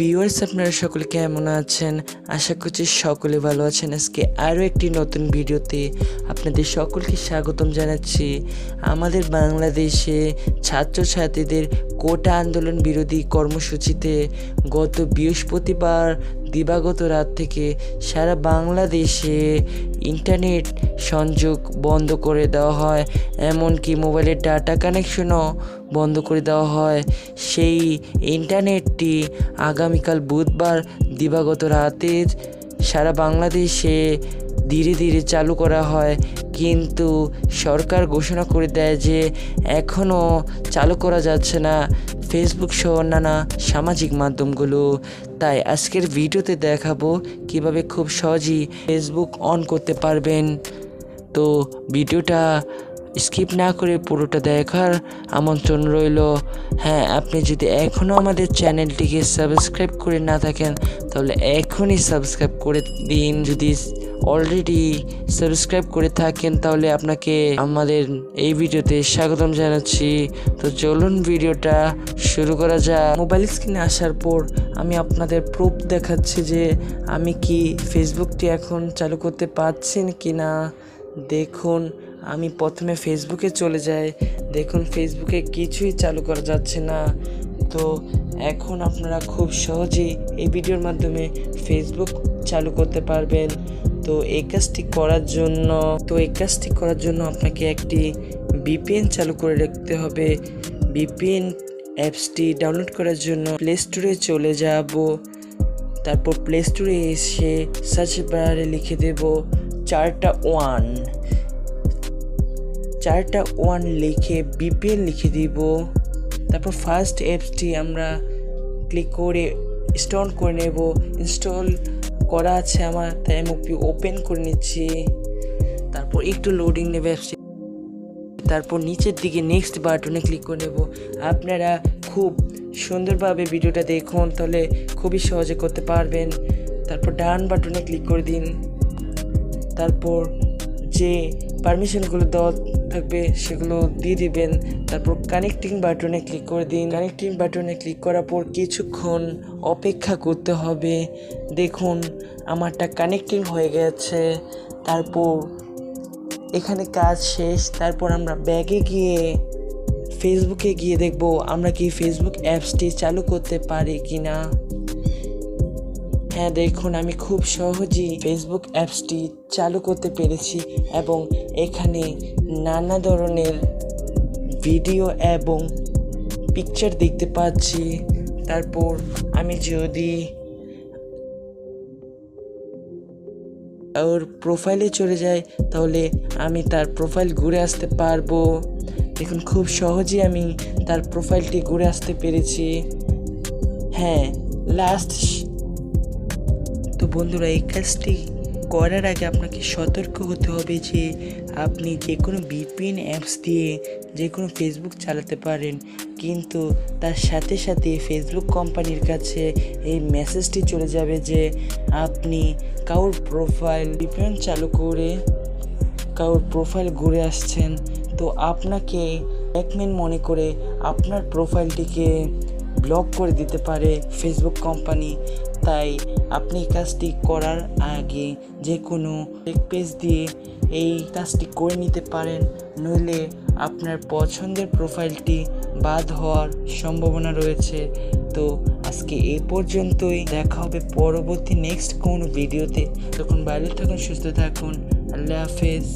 Viewers আপনারা সকলে কেমন আছেন? আশা করছি সকলে ভালো আছেন। আজকে আরও একটি নতুন ভিডিওতে আপনাদের সকলকে স্বাগতম জানাচ্ছি। আমাদের বাংলাদেশে ছাত্রছাত্রীদের কোটা আন্দোলন বিরোধী কর্মসূচিতে গত বৃহস্পতিবার দিবাগত রাত থেকে সারা বাংলাদেশে ইন্টারনেট সংযোগ বন্ধ করে দেওয়া হয়, এমনকি মোবাইলের ডাটা কানেকশনও বন্ধ করে দেওয়া হয়। সেই ইন্টারনেটটি আগামীকাল বুধবার দিবাগত রাতের সারা বাংলাদেশে ধীরে ধীরে চালু করা হয়। কিন্তু সরকার ঘোষণা করে দেয় যে এখনও চালু করা যাচ্ছে না ফেসবুক সহ নানা সামাজিক মাধ্যমগুলো। তাই আজকের ভিডিওতে দেখাবো কীভাবে খুব সহজেই ফেসবুক অন করতে পারবেন। তো ভিডিওটা স্কিপ না করে পুরোটা দেখার আমন্ত্রণ রইল। হ্যাঁ আপনি যদি এখনও আমাদের চ্যানেলটিকে সাবস্ক্রাইব করে না থাকেন, তাহলে এখনই সাবস্ক্রাইব করে দিন। যদি অলরেডি সাবস্ক্রাইব করে থাকেন, তাহলে আপনাকে আমাদের এই ভিডিওতে স্বাগতম জানাচ্ছি। তো চলুন ভিডিওটা শুরু করা যাক। মোবাইল স্ক্রিনে আসার পর আমি আপনাদের প্রুফ দেখাচ্ছি যে আমি কি ফেসবুকটি এখন চালু করতে পারছি কি না দেখুন, আমি প্রথমে ফেসবুকে চলে যাই। দেখুন, ফেসবুকে কিছুই চালু করা যাচ্ছে না। তো এখন আপনারা খুব সহজেই এই ভিডিওর মাধ্যমে ফেসবুক চালু করতে পারবেন। তো এই কাজটি করার জন্য, তো এই কাজটি করার জন্য আপনাকে একটি বিপিএন চালু করে রাখতে হবে। বিপিএন অ্যাপসটি ডাউনলোড করার জন্য প্লে স্টোরে চলে যাব। তারপর প্লে স্টোরে এসে সার্চ বারে লিখে দেব চারটা ওয়ান। চারটা ওয়ান লিখে বিপিএল লিখে দিব। তারপর ফার্স্ট অ্যাপসটি আমরা ক্লিক করে ইনস্টল করে নেব। ইনস্টল করা আছে আমার, তাই আমি ওপেন করে নিচ্ছি। তারপর একটু লোডিং নেবে তারপর নিচের দিকে নেক্সট বাটনে ক্লিক করে নেব। আপনারা খুব সুন্দরভাবে ভিডিওটা দেখুন, তাহলে খুবই সহজে করতে পারবেন। তারপর ডান বাটনে ক্লিক করে দিন। তারপর যে পারমিশনগুলো দেওয়া থাকবে, সেগুলো দিয়ে দিবেন। তারপর কানেক্টিং বাটনে ক্লিক করে দিন। কানেক্টিং বাটনে ক্লিক করার পর কিছুক্ষণ অপেক্ষা করতে হবে। দেখুন, আমারটা কানেক্টিং হয়ে গেছে। তারপর এখানে কাজ শেষ। তারপর আমরা ব্যাগে গিয়ে ফেসবুকে গিয়ে দেখব, আমরা কি ফেসবুক অ্যাপসটি চালু করতে পারি কি না হ্যাঁ দেখুন, আমি খুব সহজেই ফেসবুক অ্যাপসটি চালু করতে পেরেছি এবং এখানে নানা ধরনের ভিডিও এবং পিকচার দেখতে পাচ্ছি। তারপর আমি যদি ওর প্রোফাইলে চলে যাই, তাহলে আমি তার প্রোফাইল ঘুরে আসতে পারব। দেখুন, খুব সহজেই আমি তার প্রোফাইলটি ঘুরে আসতে পেরেছি। হ্যাঁ লাস্ট বন্ধুরা, এই কাজটি করার আগে আপনাকে সতর্ক হতে হবে যে আপনি যে কোনো বিপিএন অ্যাপস দিয়ে যে কোনো ফেসবুক চালাতে পারেন। কিন্তু তার সাথে সাথে ফেসবুক কোম্পানির কাছে এই মেসেজটি চলে যাবে যে আপনি কারোর প্রোফাইল বিপিএন চালু করে কারোর প্রোফাইল ঘুরে আসছেন। তো আপনাকে একমেন মনে করে আপনার প্রোফাইলটিকে ব্লক করে দিতে পারে ফেসবুক কোম্পানি। তাই আপনি কাজটি করার আগে যে কোনো পেজ দিয়ে এই কাজটি করে নিতে পারেন, নইলে আপনার পছন্দের প্রোফাইলটি বাদ হওয়ার সম্ভাবনা রয়েছে। তো আজকে এই পর্যন্তই, দেখা হবে পরবর্তী নেক্সট কোন ভিডিওতে তখন বাইরে থাকুন, সুস্থ থাকুন, আল্লাহ হাফেজ।